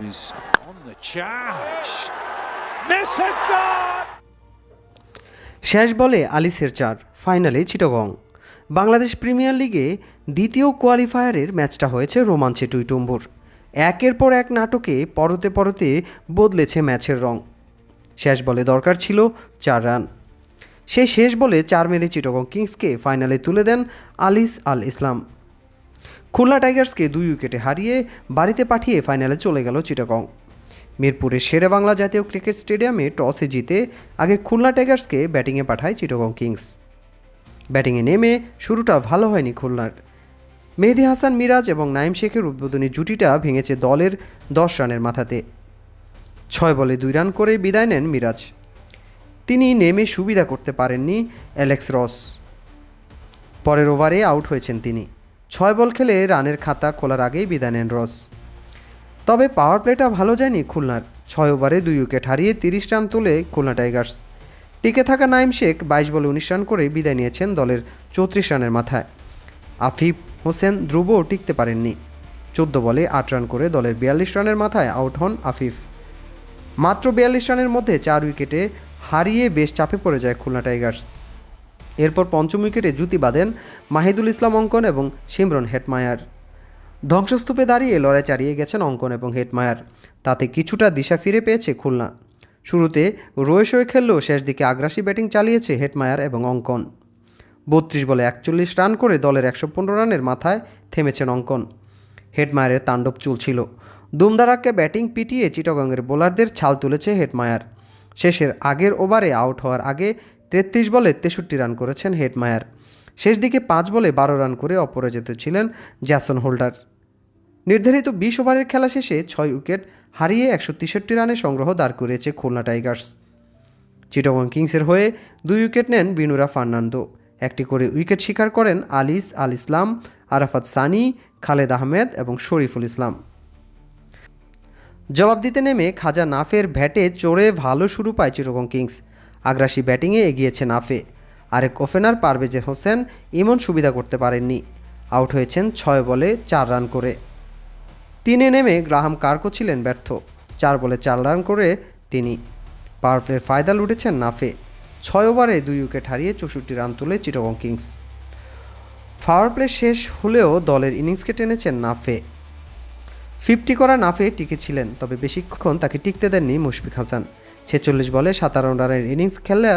is on the charge. Messenger! শেষ বলে আলিসের চার, ফাইনালে চিটগং। বাংলাদেশ প্রিমিয়ার লিগে দ্বিতীয় কোয়ালিফায়ারের ম্যাচটা হয়েছে রোমাঞ্চে টুইটুম্বুর। একের পর এক নাটকে পরতে পরতে বদলেছে ম্যাচের রং। শেষ বলে দরকার ছিল চার রান। সেই শেষ বলে চার মেরে চিটগং কিংসকে ফাইনালে তুলে দেন আলিস আল ইসলাম খুলনা টাইগার্সকে দুই উইকেটে হারিয়ে বাড়িতে পাঠিয়ে ফাইনালে চলে গেল চিটাগং। মিরপুরের শেরে বাংলা জাতীয় ক্রিকেট স্টেডিয়ামে টসে জিতে আগে খুলনা টাইগার্সকে ব্যাটিংয়ে পাঠায় চিটাগং কিংস। ব্যাটিংয়ে নেমে শুরুটা ভালো হয়নি খুলনার। মেহেদি হাসান, মিরাজ এবং নাইম শেখের উদ্বোধনী জুটিটা ভেঙেছে দলের দশ রানের মাথাতে। ছয় বলে দুই রান করে বিদায় নেন মিরাজ। তিনি নেমে সুবিধা করতে পারেননি অ্যালেক্স রস। পরের ওভারে আউট হয়েছেন তিনি। ছয় বল খেলে রানের খাতা খোলার আগেই বিদায় নেন রস। তবে পাওয়ার প্লেটা ভালো যায়নি খুলনার। ছয় ওভারে দুই উইকেট হারিয়ে তিরিশ রান তুলে খুলনা টাইগার্স। টিকে থাকা নাইম শেখ বাইশ বলে উনিশ রান করে বিদায় নিয়েছেন দলের চৌত্রিশ রানের মাথায়। আফিফ হোসেন ধ্রুবও টিকতে পারেননি। চোদ্দ বলে আট রান করে দলের বিয়াল্লিশ রানের মাথায় আউট হন আফিফ। মাত্র বিয়াল্লিশ রানের মধ্যে চার উইকেটে হারিয়ে বেশ চাপে পড়ে যায় খুলনা টাইগার্স। এরপর পঞ্চম উইকেটে জুতি বাঁধেন মাহিদুল ইসলাম অঙ্কন এবং সিমরন হেটমায়ার। ধ্বংসস্তূপে দাঁড়িয়ে লড়াই চালিয়ে গেছেন অঙ্কন এবং হেটমায়ার। তাতে কিছুটা দিশা ফিরে পেয়েছে খুলনা। শুরুতে রয়ে শয়ে খেললেও শেষ দিকে আগ্রাসী ব্যাটিং চালিয়েছে হেটমায়ার এবং অঙ্কন। বত্রিশ বলে একচল্লিশ রান করে দলের একশো পনেরো রানের মাথায় থেমেছেন অঙ্কন। হেডমায়ারের তাণ্ডব চলছিল। দুমদারাককে ব্যাটিং পিটিয়ে চিটগঙ্গের বোলারদের ছাল তুলেছে হেডমায়ার শেষের আগের ওভারে আউট হওয়ার আগে তেত্রিশ বলে তেষট্টি রান করেছেন হেডমায়ার। শেষ দিকে পাঁচ বলে বারো রান করে অপরাজিত ছিলেন জ্যাসন হোল্ডার। নির্ধারিত বিশ ওভারের খেলা শেষে ছয় উইকেট হারিয়ে একশো তেষট্টি রানে সংগ্রহ দাঁড় করিয়েছে খুলনা টাইগার্স। চিটগং কিংসের হয়ে দুই উইকেট নেন বিনুরা ফার্নান্দো। একটি করে উইকেট শিকার করেন আলিস আল ইসলাম, আরাফাত সানি, খালেদ আহমেদ এবং শরীফুল ইসলাম। জবাব দিতে নেমে খাজা নাফের ভ্যাটে চড়ে ভালো শুরু পায় চিটগং কিংস। আগ্রাসী ব্যাটিংয়ে এগিয়েছে নাফে আরেক ওপেনার পারভেজে হোসেন ইমন সুবিধা করতে পারেননি। আউট হয়েছেন ছয় বলে চার রান করে। তিনে নেমে গ্রাহাম কার্কো ছিলেন ব্যর্থ। চার বলে চার রান করে তিনি। পাওয়ার প্লের ফায়দা লুটেছেন নাফে। ছয় ওভারে দুই উইকেট হারিয়ে চৌষট্টি রান তুলে চিটগং কিংস। পাওয়ার প্লে শেষ হলেও দলের ইনিংসকে টেনেছেন নাফে। ফিফটি করা নাফে টিকেছিলেন তবে বেশিক্ষণ তাকে টিকতে দেননি মুশফিক হাসান। ছেচল্লিশ বলে সাতান্ন রানের ইনিংস খেলে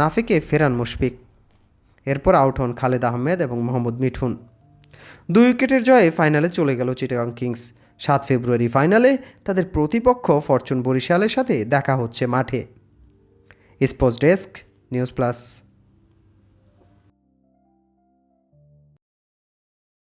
নাফিকে ফেরান মুশফিক। এরপর আউট হন খালেদ আহমেদ এবং মোহাম্মদ মিঠুন। দুই উইকেটের জয়ে ফাইনালে চলে গেল চিটাগাং কিংস। সাত ফেব্রুয়ারি ফাইনালে তাদের প্রতিপক্ষ ফরচুন বরিশালের সাথে দেখা হচ্ছে মাঠে। Sports desk, news plus.